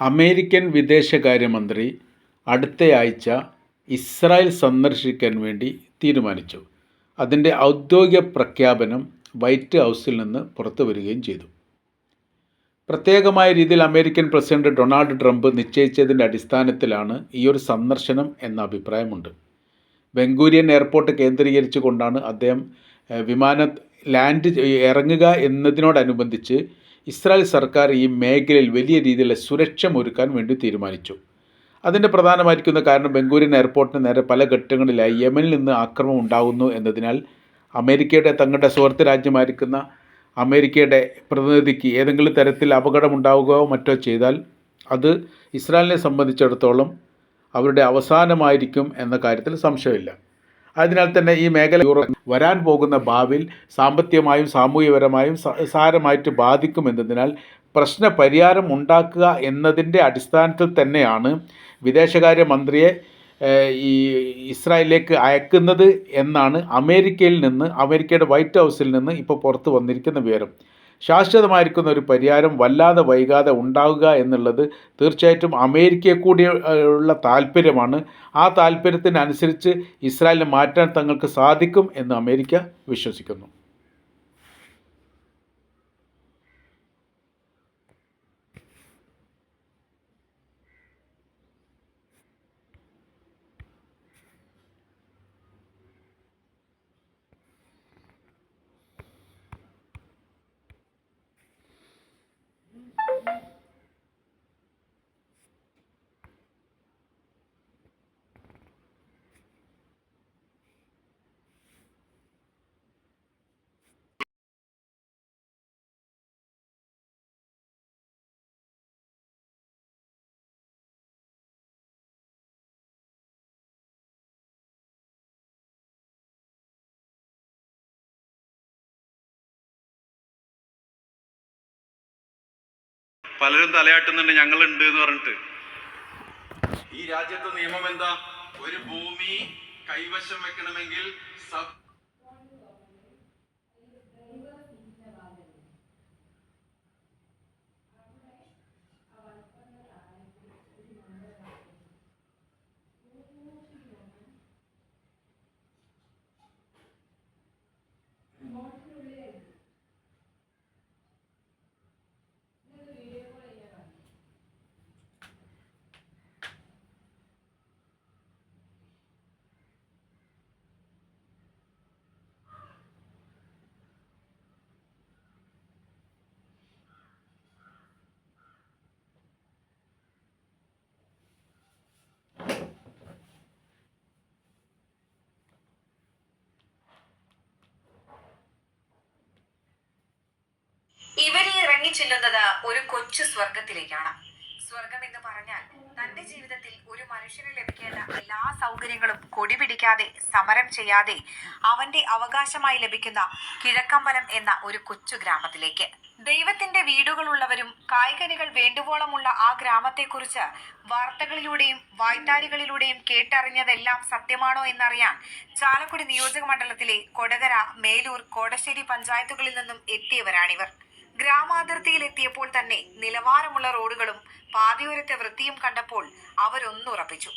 American വിദേശകാര്യമന്ത്രി അടുത്തയാഴ്ച Israel സന്ദർശിക്കാൻ വേണ്ടി തീരുമാനിച്ചു. അതിന്റെ ഔദ്യോഗിക പ്രഖ്യാപനം വൈറ്റ് ഹൗസിൽ നിന്ന് പുറത്തു വരികയും ചെയ്തു. പ്രത്യേകമായ രീതിയിൽ അമേരിക്കൻ പ്രസിഡന്റ് ഡൊണാൾഡ് ട്രംപ് നിശ്ചയിച്ചതിന്റെ അടിസ്ഥാനത്തിലാണ് ഈ ഒരു സന്ദർശനം എന്ന അഭിപ്രായമുണ്ട്. ബംഗൂരിയൻ എയർപോർട്ട് കേന്ദ്രീകരിച്ചുകൊണ്ടാണ് അദ്ദേഹം വിമാന ലാൻഡ് ഇറങ്ങുക എന്നതിനോടനുബന്ധിച്ച് ഇസ്രായേൽ സർക്കാർ ഈ മേഖലയിൽ വലിയ രീതിയിലുള്ള സുരക്ഷ ഒരുക്കാൻ വേണ്ടി തീരുമാനിച്ചു. അതിന്റെ പ്രധാനമായിരിക്കുന്ന കാരണം ബംഗൂരിൻ എയർപോർട്ടിന് നേരെ പല ഘട്ടങ്ങളിലായി യമനിൽ നിന്ന് ആക്രമണം ഉണ്ടാകുന്നു എന്നതിനാൽ അമേരിക്കയുടെ തങ്ങളുടെ സുഹൃത്ത് രാജ്യമായിരിക്കുന്ന അമേരിക്കയുടെ പ്രതിനിധിക്ക് ഏതെങ്കിലും തരത്തിൽ അപകടമുണ്ടാവുകയോ മറ്റോ ചെയ്താൽ അത് ഇസ്രായേലിനെ സംബന്ധിച്ചിടത്തോളം അവരുടെ അവസാനമായിരിക്കും എന്ന കാര്യത്തിൽ സംശയമില്ല. അതിനാൽ തന്നെ ഈ മേഖല വരാൻ പോകുന്ന ഭാവിയിൽ സാമ്പത്തികമായും സാമൂഹികപരമായും സാരമായിട്ട് ബാധിക്കുമെന്നതിനാൽ പ്രശ്ന പരിഹാരം ഉണ്ടാക്കുക എന്നതിന്റെ അടിസ്ഥാനത്തിൽ തന്നെയാണ് വിദേശകാര്യ മന്ത്രിയെ ഈ ഇസ്രായേലിലേക്ക് അയക്കുന്നത് എന്നാണ് അമേരിക്കയിൽ നിന്ന് അമേരിക്കയുടെ വൈറ്റ് ഹൗസിൽ നിന്ന് ഇപ്പോൾ പുറത്ത് വന്നിരിക്കുന്ന വിവരം. ശാശ്വതമായിരിക്കുന്ന ഒരു പരിഹാരം വല്ലാതെ വൈകാതെ ഉണ്ടാവുക എന്നുള്ളത് തീർച്ചയായിട്ടും അമേരിക്കയെ കൂടി ഏഹ്, ഉള്ള താല്പര്യമാണ്. ആ താല്പര്യത്തിനനുസരിച്ച് ഇസ്രായേലിനെ മാറ്റാൻ തങ്ങൾക്ക് സാധിക്കും എന്ന് അമേരിക്ക വിശ്വസിക്കുന്നു. പലരും തലയാട്ടുന്നുണ്ട് ഞങ്ങളുണ്ട് എന്ന് പറഞ്ഞിട്ട്. ഈ രാജ്യത്തെ നിയമം എന്താ? ഒരു ഭൂമി കൈവശം വെക്കണമെങ്കിൽ സബ് ഇറങ്ങി ചെല്ലുന്നത് ഒരു കൊച്ചു സ്വർഗത്തിലേക്കാണ് സ്വർഗം എന്ന് പറഞ്ഞാൽ തന്റെ ജീവിതത്തിൽ ഒരു മനുഷ്യന് ലഭിക്കേണ്ട എല്ലാ സൗകര്യങ്ങളും കൊടി പിടിക്കാതെ സമരം ചെയ്യാതെ അവന്റെ അവകാശമായി ലഭിക്കുന്ന കിഴക്കമ്പലം എന്ന ഒരു കൊച്ചു ഗ്രാമത്തിലേക്ക്. ദൈവത്തിന്റെ വീടുകളുള്ളവരും കായ്കനികൾ വേണ്ടുവോളമുള്ള ആ ഗ്രാമത്തെക്കുറിച്ച് വാർത്തകളിലൂടെയും വായ്ത്താരികളിലൂടെയും കേട്ടറിഞ്ഞതെല്ലാം സത്യമാണോ എന്നറിയാൻ ചാലക്കുടി നിയോജക മണ്ഡലത്തിലെ കൊടകര മേലൂർ കോടശ്ശേരി പഞ്ചായത്തുകളിൽ നിന്നും എത്തിയവരാണിവർ. ഗ്രാമാതിർത്തിയിൽ എത്തിയപ്പോൾ തന്നെ നിലവാരമുള്ള റോഡുകളും പാതയോരത്തെ വൃത്തിയും കണ്ടപ്പോൾ അവരൊന്നുറപ്പിച്ചു.